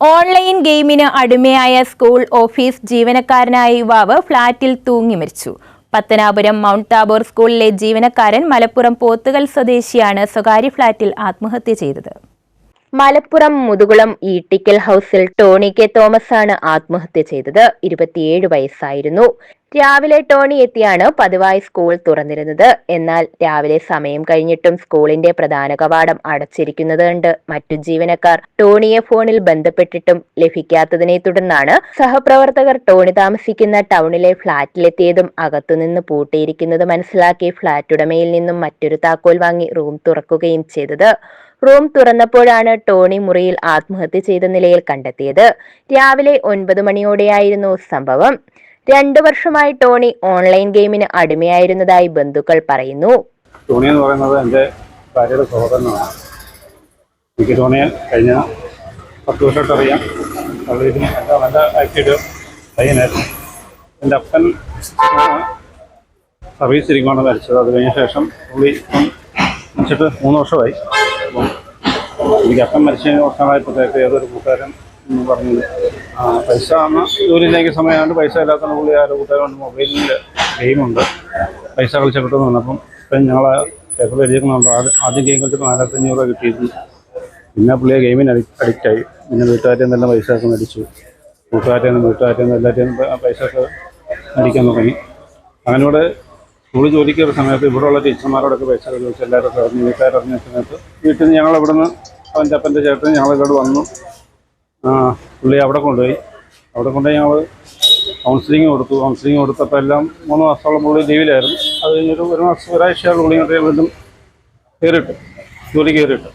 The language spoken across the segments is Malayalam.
ഓൺലൈൻ ഗെയിമിന് അടിമയായ സ്കൂൾ ഓഫീസ് ജീവനക്കാരനായ യുവാവ് ഫ്ളാറ്റിൽ തൂങ്ങി മരിച്ചു. പത്തനാപുരം മൗണ്ട് താബോർ സ്കൂളിലെ ജീവനക്കാരൻ മലപ്പുറം പോത്തുകൽ സ്വദേശിയാണ് സ്വകാര്യ ഫ്ളാറ്റിൽ ആത്മഹത്യ ചെയ്തത്. മലപ്പുറം മുതുകുളം ഈട്ടിക്കൽ ഹൗസിൽ ടോണി കെ തോമസ് ആണ് ആത്മഹത്യ ചെയ്തത്. ഇരുപത്തിയേഴ് വയസ്സായിരുന്നു. രാവിലെ ടോണി എത്തിയാണ് പതിവായി സ്കൂൾ തുറന്നിരുന്നത്. എന്നാൽ രാവിലെ സമയം കഴിഞ്ഞിട്ടും സ്കൂളിന്റെ പ്രധാന കവാടം അടച്ചിരിക്കുന്നത് കണ്ട് മറ്റു ജീവനക്കാർ ടോണിയെ ഫോണിൽ ബന്ധപ്പെട്ടിട്ടും ലഭിക്കാത്തതിനെ തുടർന്നാണ് സഹപ്രവർത്തകർ ടോണി താമസിക്കുന്ന ടൗണിലെ ഫ്ളാറ്റിലെത്തിയതും അകത്തുനിന്ന് പൂട്ടിയിരിക്കുന്നത് മനസ്സിലാക്കി ഫ്ളാറ്റ് ഉടമയിൽ നിന്നും മറ്റൊരു താക്കോൽ വാങ്ങി റൂം തുറക്കുകയും ചെയ്തത്. റൂം തുറന്നപ്പോഴാണ് ടോണി മുറിയിൽ ആത്മഹത്യ ചെയ്ത നിലയിൽ കണ്ടെത്തിയത്. രാവിലെ ഒൻപത് മണിയോടെയായിരുന്നു സംഭവം. രണ്ടു വർഷമായി ടോണി ഓൺലൈൻ ഗെയിമിന് അടിമയായിരുന്നതായി ബന്ധുക്കൾ പറയുന്നു. ടോണി എന്ന് പറയുന്നത് എന്റെ ഭാര്യയുടെ സഹോദരനാണ്. എനിക്ക് ടോണി കഴിഞ്ഞ പത്ത് വർഷമായിട്ട് അറിയാം. എന്റെ നല്ല എന്റെ അപ്പൻ സർവീസ് ഇരിക്കുവാണ് മരിച്ചത്. അത് കഴിഞ്ഞ ശേഷം പുള്ളി മരിച്ചിട്ട് മൂന്ന് വർഷമായി. അപ്പം എനിക്ക് അപ്പൻ മരിച്ചതിന് വർഷമായപ്പോഴത്തേക്ക് ഏതൊരു കൂട്ടുകാരൻ എന്ന് പറഞ്ഞു ആ, പൈസ അന്ന് ജോലിയിലേക്ക് സമയമായിട്ട് പൈസ ഇല്ലാത്ത പുള്ളി ആരോ കൂട്ടുകാരുണ്ട് മൊബൈലിൽ ഗെയിമുണ്ട് പൈസ കളിച്ച കിട്ടുമെന്ന് പറഞ്ഞപ്പം ഇപ്പം ഞങ്ങൾ പേപ്പറിൽ എഴുതിക്കുന്നുണ്ട് ആദ്യം ഗെയിം കളിച്ചപ്പോൾ നാലായിരത്തഞ്ഞൂറ് രൂപ കിട്ടിയിരുന്നു. പിന്നെ പുള്ളിയെ ഗെയിമിന് അഡിക്റ്റ് ആയി. പിന്നെ വീട്ടുകാരിൽ നിന്നെല്ലാം പൈസ ഒക്കെ മേടിച്ചു. കൂട്ടുകാരിൽ നിന്ന് വീട്ടുകാരിൽ നിന്ന് എല്ലാവരെയും പൈസ ഒക്കെ മേടിക്കാൻ തുടങ്ങി. അങ്ങനെ ഇവിടെ സ്കൂളിൽ ജോലിക്ക് കയറിയ സമയത്ത് ഇവിടെയുള്ള ടീച്ചർമാരോടൊക്കെ പൈസ ചോദിച്ചു എല്ലാവരും അറിഞ്ഞു വീട്ടുകാരറിഞ്ഞ സമയത്ത് വീട്ടിൽ നിന്ന് നിന്ന് അവന്റെ അപ്പന്റെ ചേട്ടൻ ഇങ്ങോട്ട് വന്നു. പുള്ളി അവിടെ കൊണ്ടുപോയി. അവിടെ കൊണ്ടുപോയി ഞങ്ങൾ കൗൺസിലിംഗ് കൊടുത്തു. കൗൺസിലിംഗ് കൊടുത്തപ്പോൾ എല്ലാം മൂന്ന് മാസത്തോളം പുള്ളി ലീവിലായിരുന്നു. അത് കഴിഞ്ഞൊരു ഒരു മാസം ഒരാഴ്ചയാണ് പുള്ളി ഇങ്ങോട്ട് വീണ്ടും കയറിയിട്ട് ജോലി കയറിയിട്ട്.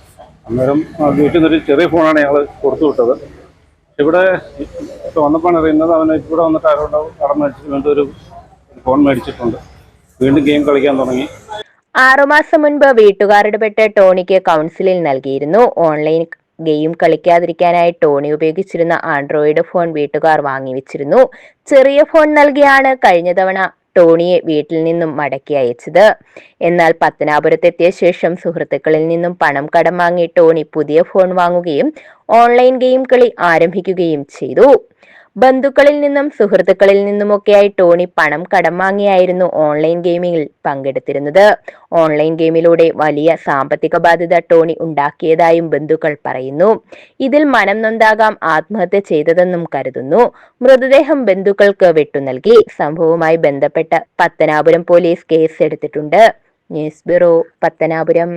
അന്നേരം വീട്ടിൽ നിന്നൊരു ചെറിയ ഫോണാണ് ഞങ്ങൾ കൊടുത്തു വിട്ടത്. ഇവിടെ ഇപ്പോൾ വന്നപ്പോൾ അറിയുന്നത് അവന് ഇവിടെ വന്നിട്ട് ആരോടോ കടം മേടിച്ചിട്ട് വീണ്ടും ഒരു ഫോൺ മേടിച്ചിട്ടുണ്ട്. വീണ്ടും ഗെയിം കളിക്കാൻ തുടങ്ങി. ആറുമാസം മുൻപ് വീട്ടുകാരുടെ പെട്ട ടോണിക്ക് കൗൺസിലിൽ നൽകിയിരുന്നു. ഓൺലൈൻ ഗെയിം കളിക്കാതിരിക്കാനായി ടോണി ഉപയോഗിച്ചിരുന്ന ആൻഡ്രോയിഡ് ഫോൺ വീട്ടുകാർ വാങ്ങിവെച്ചിരുന്നു ചെറിയ ഫോൺ നൽകിയാണ് കഴിഞ്ഞ തവണ ടോണിയെ വീട്ടിൽ നിന്നും മടക്കി അയച്ചത്. എന്നാൽ പത്തനാപുരത്തെത്തിയ ശേഷം സുഹൃത്തുക്കളിൽ നിന്നും പണം കടം വാങ്ങി ടോണി പുതിയ ഫോൺ വാങ്ങുകയും ഓൺലൈൻ ഗെയിം കളി ആരംഭിക്കുകയും ചെയ്തു. ബന്ധുക്കളിൽ നിന്നും സുഹൃത്തുക്കളിൽ നിന്നുമൊക്കെയായി ടോണി പണം കടം വാങ്ങിയായിരുന്നു ഓൺലൈൻ ഗെയിമിങ്ങിൽ പങ്കെടുത്തിരുന്നത്. ഓൺലൈൻ ഗെയിമിലൂടെ വലിയ സാമ്പത്തിക ബാധ്യത ടോണി ഉണ്ടാക്കിയതായും ബന്ധുക്കൾ പറയുന്നു. ഇതിൽ മനം നൊന്താകാം ആത്മഹത്യ ചെയ്തതെന്നും കരുതുന്നു. മൃതദേഹം ബന്ധുക്കൾക്ക് വിട്ടു നൽകി. സംഭവവുമായി ബന്ധപ്പെട്ട് പത്തനാപുരം പോലീസ് കേസ് എടുത്തിട്ടുണ്ട് ന്യൂസ് ബ്യൂറോ പത്തനാപുരം.